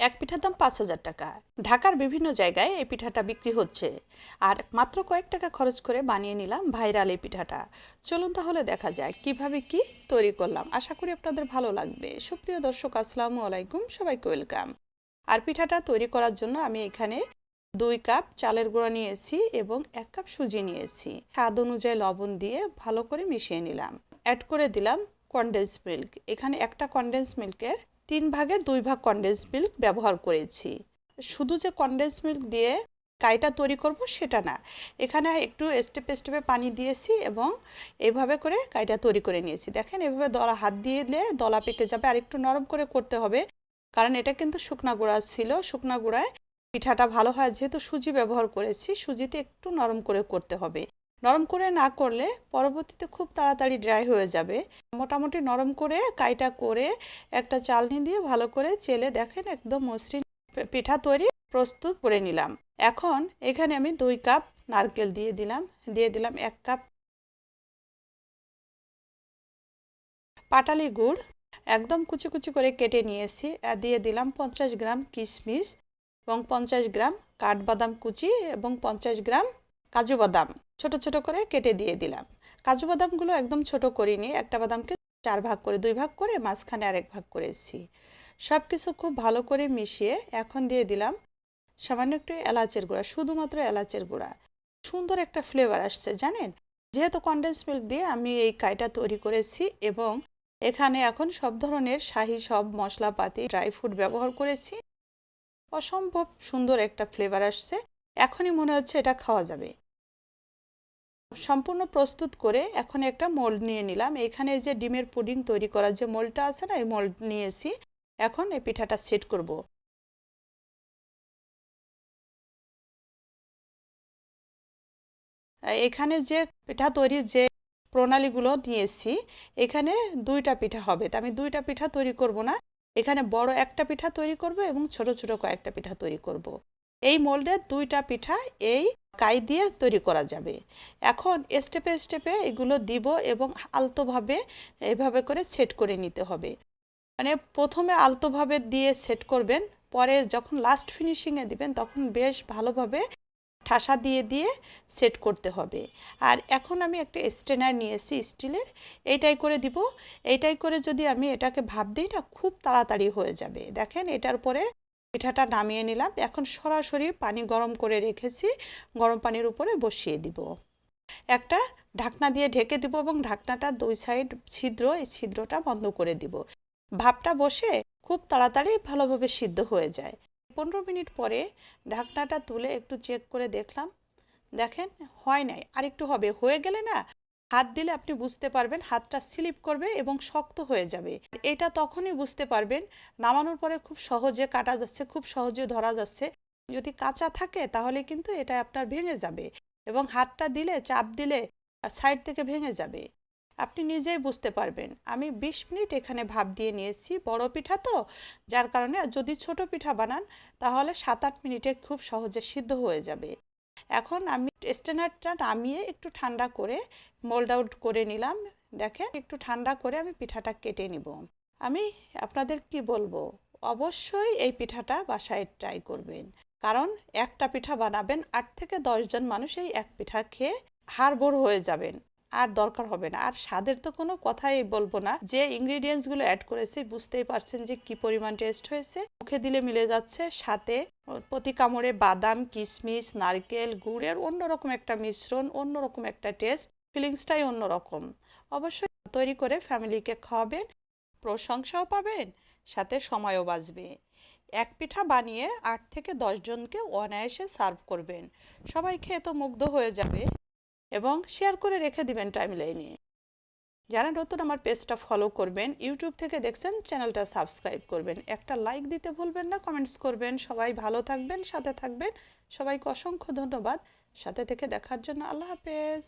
এক পিঠার দাম পাঁচ হাজার টাকা। ঢাকার বিভিন্ন জায়গায় এই পিঠাটা বিক্রি হচ্ছে। আর মাত্র কয়েক টাকা খরচ করে বানিয়ে নিলাম ভাইরাল এই পিঠাটা। চলুন তাহলে দেখা যায় কীভাবে কি তৈরি করলাম। আশা করি আপনাদের ভালো লাগবে। সুপ্রিয় দর্শক, আসসালামু আলাইকুম। সবাইকে ওয়েলকাম। আর পিঠাটা তৈরি করার জন্য আমি এখানে দুই কাপ চালের গুঁড়া নিয়েছি এবং এক কাপ সুজি নিয়েছি। স্বাদ অনুযায়ী লবণ দিয়ে ভালো করে মিশিয়ে নিলাম। অ্যাড করে দিলাম কনডেন্স মিল্ক এখানে একটা কনডেন্স মিল্কের তিন ভাগের দুই ভাগ কনডেন্স মিল্ক ব্যবহার করেছি। শুধু যে কনডেন্স মিল্ক দিয়ে কাইটা তৈরি করব সেটা না। এখানে একটু স্টেপে স্টেপে পানি দিয়েছি এবং এভাবে করে কাইটা তৈরি করে নিয়েছি। দেখেন এভাবে দলা হাত দিয়ে দিলে দলা পেকে যাবে। আর একটু নরম করে করতে হবে, কারণ এটা কিন্তু শুকনা গুঁড়া ছিল। শুকনা গুঁড়ায় পিঠাটা ভালো হয়। যেহেতু সুজি ব্যবহার করেছি, সুজিতে একটু নরম করে করতে হবে। নরম করে না করলে পরবর্তীতে খুব তাড়াতাড়ি ড্রাই হয়ে যাবে। মোটামুটি নরম করে কাইটা করে একটা চালনি দিয়ে ভালো করে চেলে দেখেন একদম মসৃণ পিঠা তৈরি প্রস্তুত করে নিলাম। এখন এখানে আমি দুই কাপ নারকেল দিয়ে দিলাম দিয়ে দিলাম এক কাপ পাটালি গুড়। একদম কুচি কুচি করে কেটে নিয়েছি দিয়ে দিলাম পঞ্চাশ গ্রাম কিশমিশ এবং পঞ্চাশ গ্রাম কাঠবাদাম কুচি এবং পঞ্চাশ গ্রাম কাজু বাদাম ছোট ছোট করে কেটে দিয়ে দিলাম। কাজু বাদামগুলো একদম ছোট করিনি, একটা বাদামকে চার ভাগ করে, দুই ভাগ করে, মাঝখানে আরেক ভাগ করেছি। সব কিছু খুব ভালো করে মিশিয়ে এখন দিয়ে দিলাম সামান্য একটু এলাচের গুঁড়া, শুধুমাত্র এলাচের গুঁড়া। সুন্দর একটা ফ্লেভার আসছে, জানেন? যেহেতু কন্ডেন্স মিল্ক দিয়ে আমি এই কাইটা তৈরি করেছি এবং এখানে এখন সব ধরনের শাহি, সব মশলাপাতি ড্রাই ফ্রুট ব্যবহার করেছি। অসম্ভব সুন্দর একটা ফ্লেভার আসছে। এখনই মনে হচ্ছে এটা খাওয়া যাবে। সম্পূর্ণ প্রস্তুত করে এখন একটা মোল্ড নিয়ে নিলাম। এখানে যে ডিমের পুডিং তৈরি করার যে মোল্ডটা আছে না, এই মোল্ড নিয়েছি। এখন এই পিঠাটা সেট করব। এখানে যে পিঠা তৈরির যে প্রণালীগুলো নিয়েছি, এখানে দুইটা পিঠা হবে। তা আমি দুইটা পিঠা তৈরি করব না। এখানে বড় একটা পিঠা তৈরি করব এবং ছোট ছোট কয়েকটা পিঠা তৈরি করব। এই মোল্ডের দুইটা পিঠা এই কাই দিয়ে তৈরি করা যাবে। এখন স্টেপে স্টেপে এগুলো দিব এবং আলতোভাবে এভাবে করে সেট করে নিতে হবে। মানে প্রথমে আলতোভাবে দিয়ে সেট করবেন, পরে যখন লাস্ট ফিনিশিংয়ে দিবেন তখন বেশ ভালোভাবে ঠাসা দিয়ে দিয়ে সেট করতে হবে। আর এখন আমি একটা স্টেনার নিয়েছি স্টিলের এইটাই করে দিব। এইটাই করে যদি আমি এটাকে ভাব দিই না, খুব তাড়াতাড়ি হয়ে যাবে। দেখেন এটার পরে পিঠাটা নামিয়ে নিলাম। এখন সরাসরি পানি গরম করে রেখেছি। গরম পানির উপরে বসিয়ে দিব। একটা ঢাকনা দিয়ে ঢেকে দিব এবং ঢাকনাটা দুই সাইড ছিদ্র, এই ছিদ্রটা বন্ধ করে দিব। ভাবটা বসে খুব তাড়াতাড়ি ভালোভাবে সিদ্ধ হয়ে যায়। পনেরো মিনিট পরে ঢাকনাটা তুলে একটু চেক করে দেখলাম। দেখেন, হয় নাই। আর একটু হবে। হয়ে গেলে না হাত দিলে আপনি বুঝতে পারবেন, হাতটা স্লিপ করবে এবং শক্ত হয়ে যাবে। এটা তখনই বুঝতে পারবেন, নামানোর পরে খুব সহজে কাটা যাচ্ছে, খুব সহজে ধরা যাচ্ছে। যদি কাঁচা থাকে তাহলে কিন্তু এটা আপনার ভেঙে যাবে এবং হাতটা দিলে, চাপ দিলে সাইড থেকে ভেঙে যাবে। আপনি নিজেই বুঝতে পারবেন। আমি ২০ মিনিট এখানে ভাপ দিয়ে নিয়েছি, বড় পিঠা তো, যার কারণে যদি ছোট পিঠা বানান তাহলে সাত আট মিনিটে খুব সহজে সিদ্ধ হয়ে যাবে। এখন আমি স্ট্যান্ডার্ডটা নামিয়ে একটু ঠান্ডা করে মোল্ড আউট করে নিলাম। দেখেন, একটু ঠান্ডা করে আমি পিঠাটা কেটে নিব। আমি আপনাদের কি বলব? অবশ্যই এই পিঠাটা বাসায় ট্রাই করবেন। কারণ একটা পিঠা বানাবেন আট থেকে দশজন মানুষ এই এক পিঠা খেয়ে হাড়বোর হয়ে যাবেন। আর দরকার হবে না। আর স্বাদের তো কোনো কথাই বলব না। যে ইনগ্রিডিয়েন্টসগুলো অ্যাড করেছে, বুঝতেই পারছেন যে কি পরিমাণ টেস্ট হয়েছে। মুখে দিলে মিলে যাচ্ছে সাথে প্রতি কামড়ে বাদাম, কিশমিশ, নারকেল গুড়ের অন্যরকম একটা মিশ্রণ, অন্যরকম একটা টেস্ট ফিলিংসটাই অন্যরকম। অবশ্যই তৈরি করে ফ্যামিলিকে খাওয়াবেন, প্রশংসাও পাবেন, সাথে সময়ও বাঁচবে। এক পিঠা বানিয়ে আট থেকে দশজনকে অনায়াসে সার্ভ করবেন। সবাই খেয়ে তো মুগ্ধ হয়ে যাবে। এবং শেয়ার করে রেখে দিবেন টাইম লাইনে যারা নতুন আমার পেজটা ফলো করবেন ইউটিউব থেকে দেখছেন চ্যানেলটা সাবস্ক্রাইব করবেন। একটা লাইক দিতে ভুলবেন না কমেন্টস করবেন। সবাই ভালো থাকবেন, সাথে থাকবেন। সবাইকে অসংখ্য ধন্যবাদ। সাথে থেকে দেখার জন্য আল্লাহ হাফেজ।